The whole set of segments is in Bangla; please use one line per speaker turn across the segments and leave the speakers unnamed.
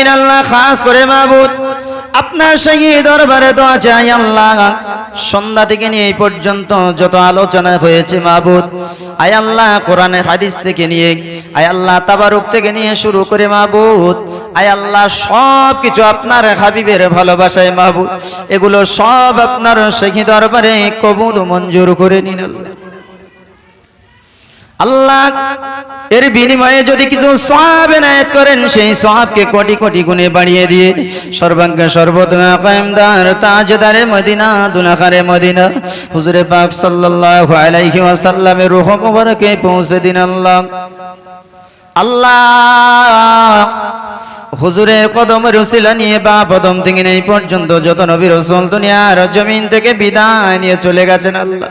আলামিন আল্লাহ খাস করে মাহবুদ আপনার সেই দরবারে দোয়া চাই আল্লাহ। সন্ধ্যা থেকে নিয়ে এই পর্যন্ত যত আলোচনা হয়েছে মাহবুদ আয় আল্লাহ কোরআনে হাদিস থেকে নিয়ে, আয় আল্লাহ তাবারুক থেকে নিয়ে শুরু করে মাহবুদ আয় আল্লাহ সব কিছু আপনার হাবিবের ভালোবাসায় মাহবুদ এগুলো সব আপনার সেই দরবারে কবুল মঞ্জুর করে নিন আল্লাহ। আল্লাহ এর বিনিময়ে যদি কিছু সওয়াব এনায়েত করেন, সেই সওয়াবকে কোটি কোটি গুণে বাড়িয়ে দিয়ে সর্বাঙ্গে সর্বদমা কায়েমদার, তাজদারে মদিনা, দুনাখারে মদিনা, হুজুরে পাক সাল্লাল্লাহু আলাইহি ওয়াসাল্লামের রূহ মুবারকে পৌঁছে দিন আল্লাহ। আল্লাহ হুজুরের কদমের উসিলা নিয়ে বা পদম থেকে এই পর্যন্ত যত নবী রসুল দুনিয়ার জমিন থেকে বিদায় নিয়ে চলে গেছেন আল্লাহ।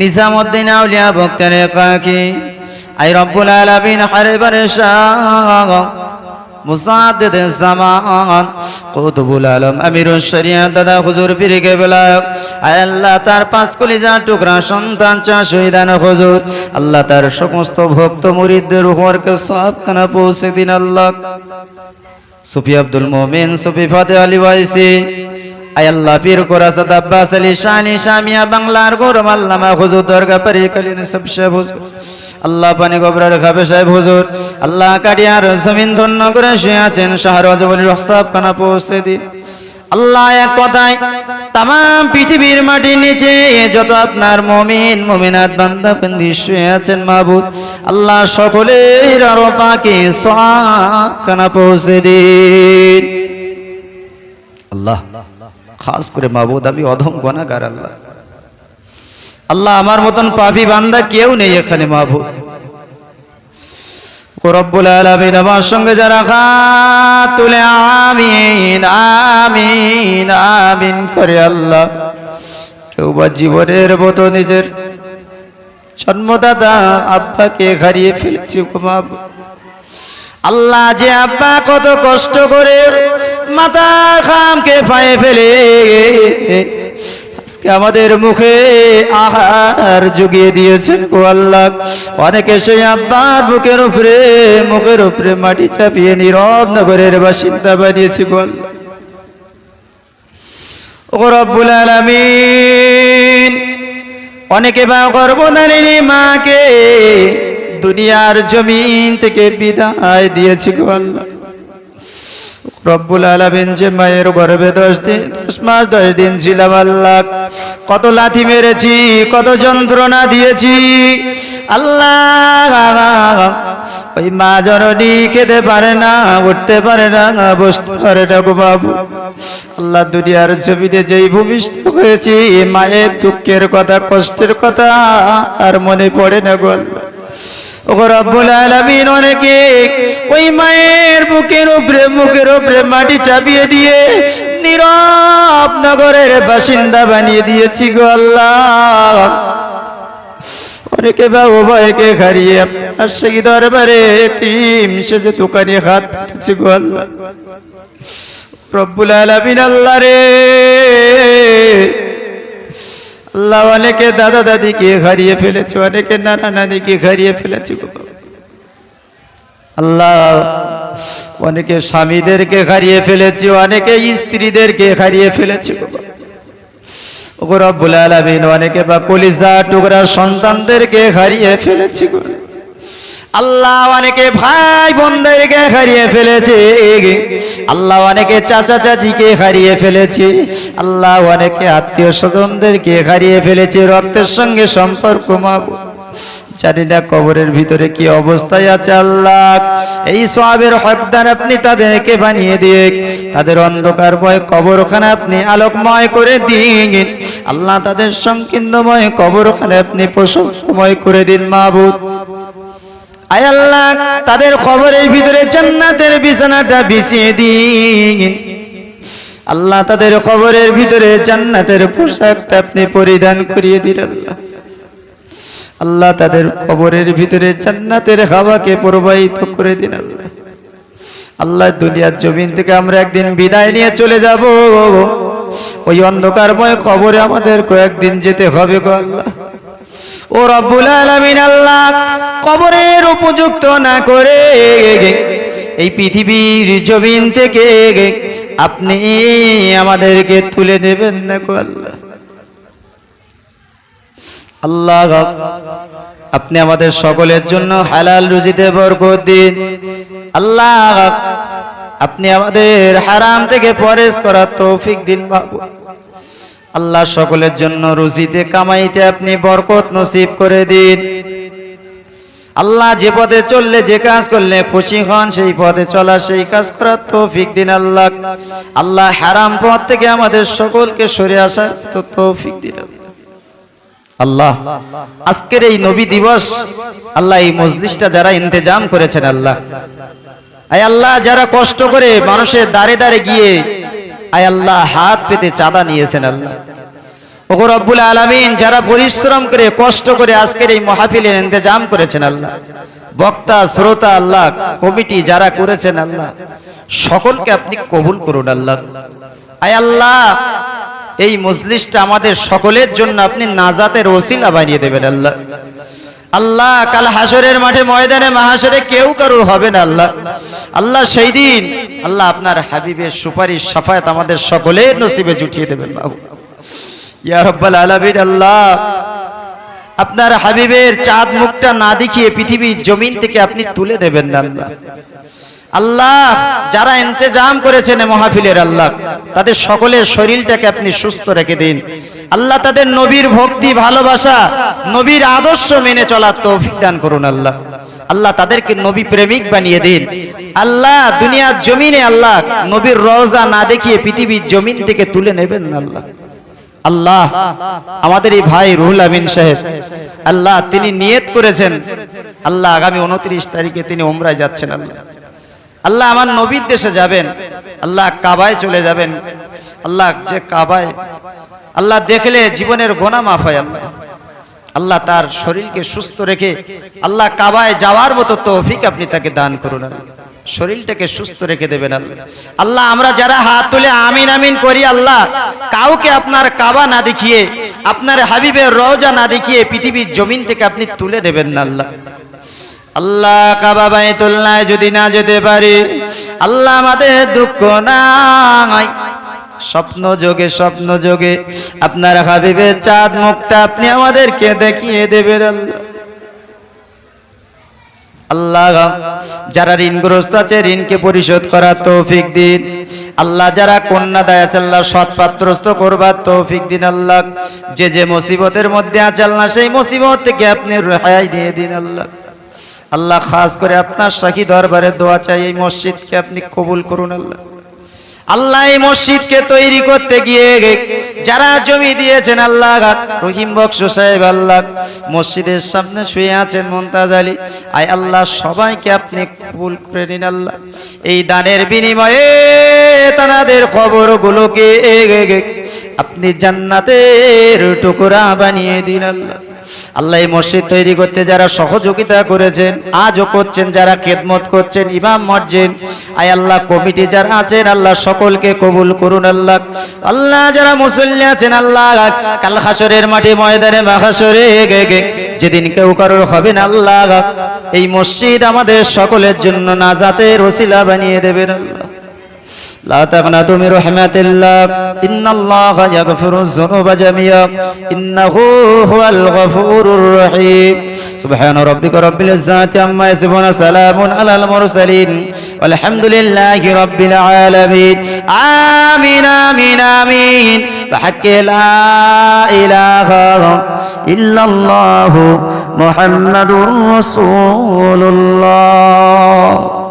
নিজামুদ্দিন আউলিয়া বক্তারে কাকি আই রব্বুল আলামিন হারবার শাহ মুসাদ্দিদ জামান। কুতুবুল আলম আমিরুল শরিয়া দাদা হুজুর পীর কেবলা। আয় আল্লাহ তার পাঁচ কলিজা টুকরা সন্তান চা শহীদান হুজুর। আল্লাহ তার সমস্ত ভক্ত মুরিদদের উপরকে সবখানা পৌঁছে দিন আল্লাহ। সুফি আব্দুল মোমিন, সুফি ফাতে আলী ওয়াইসি। আয় আল্লাহ পীর কোরাসাদ আব্বাস আলী শানি শামিয়া বাংলার গৌরব আল্লামা হুজুর দরগা পারি কালীন সব সাহেব আল্লাহ পানি গবরার খাবে সাহেব হুজুর, আল্লাহ কাটিয়ার জমিন ধন্য করে শুয়ে আছেন শাহর অজবলির সব খানা পৌঁছে দিন আল্লাহ এক কথায় তাম পৃথিবীর মাটির নিচে যত আপনার মমিন, মমিনাত বান্দা বন্দি শুয়ে আছেন মাহবুদ, আল্লাহ সকলের আরও পাকে খানা পৌঁছে দিন আল্লাহ। খাস করে মাহবুদ আমি অধম গনাগার আল্লাহ। আল্লাহ আমার মতন পাপি বান্দা কেউ নেই এখানে মাহবুদ রব্বুল আলামিন, আমার সঙ্গে যারা হাত তুলে, আমিন আমিন আমিন করে আল্লাহ। কেউ বা জীবনের মতো নিজের জন্মদাদা আব্বাকে হারিয়ে ফেলেছি গো মাহবুব আল্লাহ যে আব্বা কত কষ্ট করে মাথা খামকে পায়ে ফেলে। আমাদের মুখে আহার জুগিয়ে দিয়েছেন গো অনেকে সেই আব্বার বুকের উপরে, মুখের উপরে মাটি চাপিয়ে নীরব নগরের বাসিন্দা বানিয়েছি গো আল্লাহ। ও রব্বুল আলামিন, অনেকে বা গর্ভধারিণী মাকে দুনিয়ার জমিন থেকে বিদায় দিয়েছি গো রব্বুল আলামিন যে মায়ের গর্ভে দশ দিন, দশ মাস, দশ দিন ছিলাম আল্লাহ। কত লাথি মেরেছি, কত যন্ত্রণা দিয়েছি। আল্লাহ, ওই মা জননী খেতে পারে না, উঠতে পারে না, বসতে পারে না বাবু। আল্লাহ দুনিয়ার ছবিতে যেই ভূমিষ্ঠ হয়েছি, মায়ের দুঃখের কথা, কষ্টের কথা আর মনে পড়ে না গো আল্লাহ। রব্বুল আলামিন অনেকে ওই মায়ের বুকের উপরে, মুখের উপরে মাটি চাপিয়ে দিয়ে নীরব নগরের বাসিন্দা বানিয়ে দিয়েছি গো আল্লাহ। অনেকে বা উভয়কে হারিয়ে আপনার সেই দরবারে তিম সেজে দোকানে হাত পেতেছি গো আল্লাহ। রব্বুল আলামিন আল্লাহ রে। আল্লাহ, অনেকে দাদা দাদিকে হারিয়ে ফেলেছে, অনেকে নানা নানিকে হারিয়ে ফেলেছে বাবা। আল্লাহ, অনেকে স্বামীদেরকে হারিয়ে ফেলেছি, অনেকে স্ত্রীদেরকে হারিয়ে ফেলেছি রব্বুল আলামিন, অনেকে বা কলিজা টুকরা সন্তানদেরকে হারিয়ে ফেলেছি আল্লাহ অনেকে ভাই বোনদেরকে হারিয়ে ফেলেছে। আল্লাহ অনেকে চাচা চাচিকে হারিয়ে ফেলেছে। আল্লাহ অনেকে আত্মীয় স্বজনদেরকে হারিয়ে ফেলেছে। রক্তের সঙ্গে সম্পর্ক মাবুদ। জানি কবরের ভিতরে কি অবস্থায় আছে আল্লাহ। এই সবের হকদার আপনি তাদেরকে বানিয়ে দিয়ে তাদের অন্ধকারময় কবরখানে আপনি আলোকময় করে দিন। আল্লাহ তাদের সংকীর্ণময় কবরখানে আপনি প্রশস্তময় করে দিন মাহবুদ আয় আল্লাহ, তাদের খবরের ভিতরে জান্নাতের বিছানাটা বিছিয়ে দিন। আল্লাহ, তাদের খবরের ভিতরে জান্নাতের পোশাকটা আপনি পরিধান করিয়ে দিন আল্লাহ। আল্লাহ, তাদের কবরের ভিতরে জান্নাতের হাওয়াকে প্রবাহিত করে দিন আল্লাহ। আল্লাহ, দুনিয়ার জমিন থেকে আমরা একদিন বিদায় নিয়ে চলে যাব। ওই অন্ধকারময় কবরে আমাদের কয়েকদিন যেতে হবে গো আল্লাহ। ও রব্বুল আলামিন আল্লাহ, কবরের উপযুক্ত না করে এই পৃথিবীর জমিন থেকে আপনি আমাদেরকে তুলে দেবেন না গো আল্লাহ। আল্লাহ আপনি আমাদের সকলের জন্য হালাল রুজিতে বরকত দিন। আল্লাহ আপনি আমাদের হারাম থেকে পরেশ করার তৌফিক দিন বাবু। আল্লাহ সকলের জন্য রুজিতে কামাইতে আপনি বরকত নসিব করে দিন। আল্লাহ যে পথে চললে, যে কাজ করলে খুশি হন, সেই পথে চলা সেই কাজ করার তৌফিক দিন আল্লাহ। আল্লাহ হারাম পথ থেকে আমাদের সকলকে সরে আসার তো তৌফিক দিন আল্লাহ। আজকের এই নবী দিবস, আল্লাহ এই মজলিসটা যারা ইন্তেজাম করেছেন আল্লাহ। আয় আল্লাহ, যারা কষ্ট করে মানুষের দাঁড়ে দাঁড়ে গিয়ে আয় আল্লাহ, হাত পেতে চাঁদা নিয়েছেন আল্লাহ। ওগো রব্বুল আলামিন, যারা পরিশ্রম করে, কষ্ট করে আজকের এই মাহফিলের ইন্তেজাম করেছেন আল্লাহ। বক্তা, শ্রোতা আল্লাহ, কমিটি যারা করেছেন আল্লাহ, সকলকে আপনি কবুল করুন আল্লাহ। আয় আল্লাহ, এই মজলিসটা আমাদের সকলের জন্য আপনি নাজাতের ওসিলা বানিয়ে দেবেন আল্লাহ। আল্লাহ, কাল হাসরের মাঠে ময়দানে মাহাসরে কেউ কারুর হবে না আল্লাহ। আল্লাহ সেই দিন, আল্লাহ আপনার হাবিবের সুপারিশ, সাফায়াত আমাদের সকলের নসিবে জুটিয়ে দেবেন বাবু। ইয়া রব্বাল আল্লাহ, আপনার হাবিবের চাঁদ মুখটা না দেখিয়ে পৃথিবীর জমিন থেকে আপনি তুলে নেবেন না আল্লাহ। আল্লাহ, যারা ইন্তেজাম করেছেন মাহফিলের আল্লাহ, তাদের সকলের শরীরটাকে আপনি সুস্থ রেখে দিন। আল্লাহ তাদের নবীর ভক্তি, ভালোবাসা, নবীর আদর্শ মেনে চলার তৌফিক দান করুন আল্লাহ। আল্লাহ তাদেরকে নবী প্রেমিক বানিয়ে দিন। আল্লাহ দুনিয়ার জমিনে আল্লাহ নবীর রওজা না দেখিয়ে পৃথিবীর জমিন থেকে তুলে নেবেন আল্লাহ। আল্লাহ আমাদের এই ভাই রুহুল আমিন সাহেব, আল্লাহ তিনি নিয়ত করেছেন। আল্লাহ আগামী উনত্রিশ তারিখে তিনি ওমরায় যাচ্ছেন আল্লাহ। আল্লাহ আমার নবীর দেশে যাবেন। আল্লাহ কাবায় চলে যাবেন। আল্লাহ যে কাবায় আল্লাহ দেখলে জীবনের গোনা মাফ হয় আল্লাহ। আল্লাহ তার শরীরকে সুস্থ রেখে আল্লাহ কাবায় যাওয়ার মতো তৌফিক আপনি তাকে দান করুন শরীরটাকে সুস্থ রেখে দেবেন আল্লাহ। আল্লাহ, আমরা যারা হাত তুলে আমিন আমিন করি আল্লাহ, কাউকে আপনার কাবা না দেখিয়ে, আপনার হাবিবের রওজা না দেখিয়ে পৃথিবীর জমিন থেকে আপনি তুলে নেবেন না আল্লাহ। আল্লাহ, কাবা বাইতুল্লাহ যদি না যেতে পারি, আল্লাহ আমাদের দুঃখ নাই। স্বপ্ন যোগে স্বপ্ন যোগে। আপনার হাবিবের চাঁদ মুখটা আপনি আমাদেরকে দেখিয়ে দেবেন আল্লাহ। যারা ঋণগ্রস্ত আছে, ঋণকে পরিশোধ করার তৌফিক দিন। আল্লাহ, যারা কন্যা দেয় আছে আল্লাহ সৎপাত্রস্ত করবার তৌফিক দিন আল্লাহ। যে যে মুসিবতের মধ্যে আছে, আল্লাহ সেই মুসিবত থেকে আপনি রেহাই দিয়ে দিন আল্লাহ। আল্লাহ, খাস করে আপনার সাক্ষী দরবারে দোয়া চাই, এই মসজিদকে আপনি কবুল করুন আল্লাহ। আল্লাহ এই মসজিদকে তৈরি করতে গিয়ে যারা জমি দিয়েছেন আল্লাহ রহিম বক্স সাহেব আল্লাহ মসজিদের সামনে শুয়ে আছেন মমতাজ আলী। আয় আল্লাহ, সবাইকে আপনি কবুল করে নিন আল্লাহ। এই দানের বিনিময়ে তাদের খবরগুলোকে আপনি জান্নাতের টুকরা বানিয়ে দিন আল্লাহ। আল্লাহ এই মসজিদ তৈরি করতে যারা সহযোগিতা করেছেন, আজও করছেন, যারা খেদমত করছেন, ইমাম মর্জেন আয় আল্লাহ কমিটি যারা আছেন, আল্লাহ সকলকে কবুল করুন, আল্লাহ আল্লাহ যারা মুসল্লি আছেন, আল্লাহ, কাল হাসরের মাঠে ময়দানে মাহাসরে যেদিন কেউ কারোর হবে না, আল্লাহ, এই মসজিদ আমাদের সকলের জন্য নাজাতের ওসিলা বানিয়ে দেবেন, আল্লাহ। لا تقنطوا من رحمة الله إن الله يغفر الذنوب جميعا إنه هو الغفور الرحيم سبحان ربك رب العزة عما يصفون سلام على المرسلين والحمد لله رب العالمين آمين آمين آمين بحق لا إله إلا الله محمد رسول الله